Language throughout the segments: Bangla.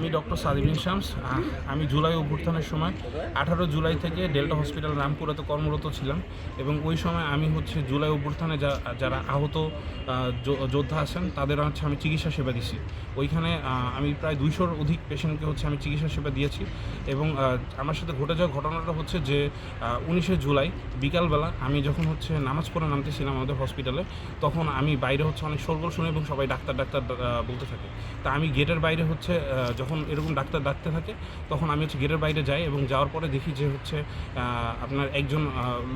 আমি ডক্টর সাদিবিন শামস আমি জুলাই অভ্যুত্থানের সময় আঠারো জুলাই থেকে ডেল্টা হসপিটাল রামপুরাতে কর্মরত ছিলাম এবং ওই সময় আমি হচ্ছে জুলাই অভ্যুত্থানে যা যারা আহত যোদ্ধা আছেন, তাদের হচ্ছে আমি চিকিৎসা সেবা দিছি। ওইখানে আমি প্রায় দুইশোর অধিক পেশেন্টকে হচ্ছে আমি চিকিৎসা সেবা দিয়েছি এবং আমার সাথে ঘটে যাওয়া ঘটনাটা হচ্ছে যে উনিশে জুলাই বিকালবেলা আমি যখন হচ্ছে নামাজ পড়ে নামতেছিলাম আমাদের হসপিটালে, তখন আমি বাইরে হচ্ছে অনেক সরগোল শুনে এবং সবাই ডাক্তার ডাক্তার বলতে থাকে। তা আমি গেটের বাইরে হচ্ছে যখন এরকম ডাক্তার ডাকতে থাকে, তখন আমি হচ্ছে গেটের বাইরে যাই এবং যাওয়ার পরে দেখি যে হচ্ছে আপনার একজন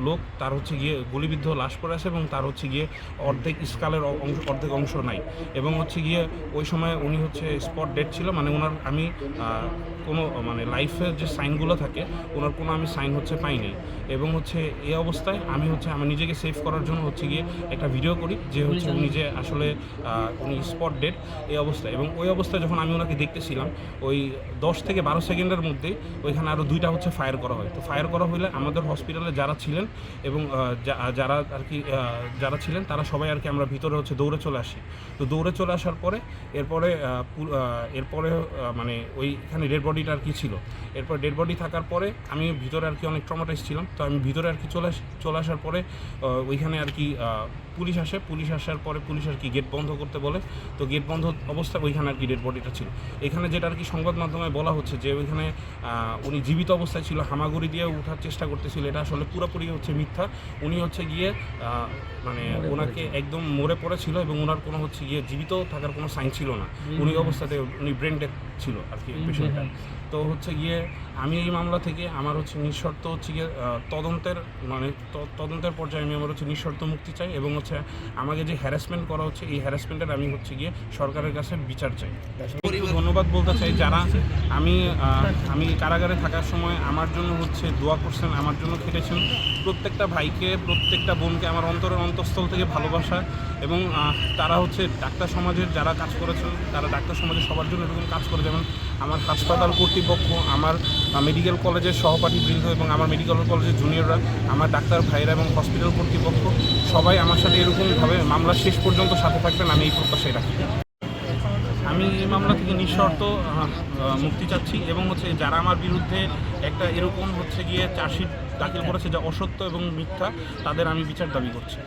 লোক তার হচ্ছে গিয়ে গুলিবিদ্ধ লাশ পড়ে আছে এবং তার হচ্ছে গিয়ে অর্ধেক স্কালের অংশ, অর্ধেক অংশ নাই। এবং হচ্ছে গিয়ে ওই সময় উনি হচ্ছে স্পট ডেট ছিল মানে ওনার আমি কোনো মানে লাইফের যে সাইনগুলো থাকে ওনার কোনো আমি সাইন হচ্ছে পাইনি। এবং হচ্ছে এই অবস্থায় আমি হচ্ছে আমার নিজেকে সেভ করার জন্য হচ্ছে গিয়ে একটা ভিডিও করি যে হচ্ছে উনি যে আসলে উনি স্পট ডেট এই অবস্থায়। এবং ওই অবস্থায় যখন আমি ওনাকে দেখতেছিলাম ওই দশ থেকে বারো সেকেন্ডের মধ্যেই ওইখানে আরও দুইটা হচ্ছে ফায়ার করা হয়। তো ফায়ার করা হলে আমাদের হসপিটালে যারা ছিলেন এবং যারা আর কি যারা ছিলেন তারা সবাই আর কি আমরা ভিতরে হচ্ছে দৌড়ে চলে আসি। তো দৌড়ে চলে আসার পরে এরপরে এরপরে মানে ওইখানে ডেড বডিটা আর কি ছিল। এরপর ডেড বডি থাকার পরে আমি ভিতরে আর কি অনেক ট্রমাটাইজ ছিলাম। তো আমি ভিতরে আর কি চলে আস- চলে আসার পরে ওইখানে আর কি পুলিশ আসে। পুলিশ আসার পরে পুলিশ আর কি গেট বন্ধ করতে বলে। তো গেট বন্ধ অবস্থা ওইখানে আর কি ডেড বডিটা ছিল। এখানে যেটা আর কি সংবাদ মাধ্যমে বলা হচ্ছে যে ওইখানে উনি জীবিত অবস্থায় ছিল হামাগুড়ি দিয়ে ওঠার চেষ্টা করতেছিল। এটা আসলে পুরোপুরি হচ্ছে মিথ্যা। উনি হচ্ছে গিয়ে মানে ওনাকে একদম মরে পড়েছিল এবং ওনার কোনো হচ্ছে গিয়ে জীবিত থাকার কোনো সাইন ছিল না। উনি অবস্থাতে উনি ব্রেন ডেথ ছিল আর কি পেশেন্টটা তো হচ্ছে গিয়ে আমি এই মামলা থেকে আমার হচ্ছে নিঃশর্ত হচ্ছে গিয়ে তদন্তের মানে তদন্তের পর্যায়ে আমি আমার হচ্ছে নিঃশর্ত মুক্তি চাই এবং হচ্ছে আমাকে যে হ্যারাসমেন্ট করা হচ্ছে এই হ্যারাসমেন্টের আমি হচ্ছে গিয়ে সরকারের কাছে বিচার চাই। ধন্যবাদ বলতে চাই যারা আমি আমি কারাগারে থাকার সময় আমার জন্য হচ্ছে দোয়া করছেন আমার জন্য খেটেছেন। প্রত্যেকটা ভাইকে প্রত্যেকটা বোনকে আমার অন্তরের অন্তঃস্থল থেকে ভালোবাসা এবং তারা হচ্ছে ডাক্তার সমাজের যারা কাজ করেছেন তারা ডাক্তার সমাজের সবার জন্য এরকম কাজ করে। যেমন আমার হাসপাতাল কর্তৃপক্ষ, আমার মেডিকেল কলেজের সহপাঠী বৃন্দ এবং আমার মেডিকেল কলেজের জুনিয়ররা আমার ডাক্তার ভাইরা এবং হসপিটাল কর্তৃপক্ষ, সবাই আমার সাথে এরকমভাবে মামলা শেষ পর্যন্ত সাথে থাকবেন, আমি এই প্রত্যাশাই রাখি। আমি এই মামলা থেকে নিঃশর্ত মুক্তি চাচ্ছি এবং হচ্ছে যারা আমার বিরুদ্ধে একটা এরকম হচ্ছে গিয়ে চার্জশিট দাখিল করেছে যা অসত্য এবং মিথ্যা, তাদের আমি বিচার দাবি করছি।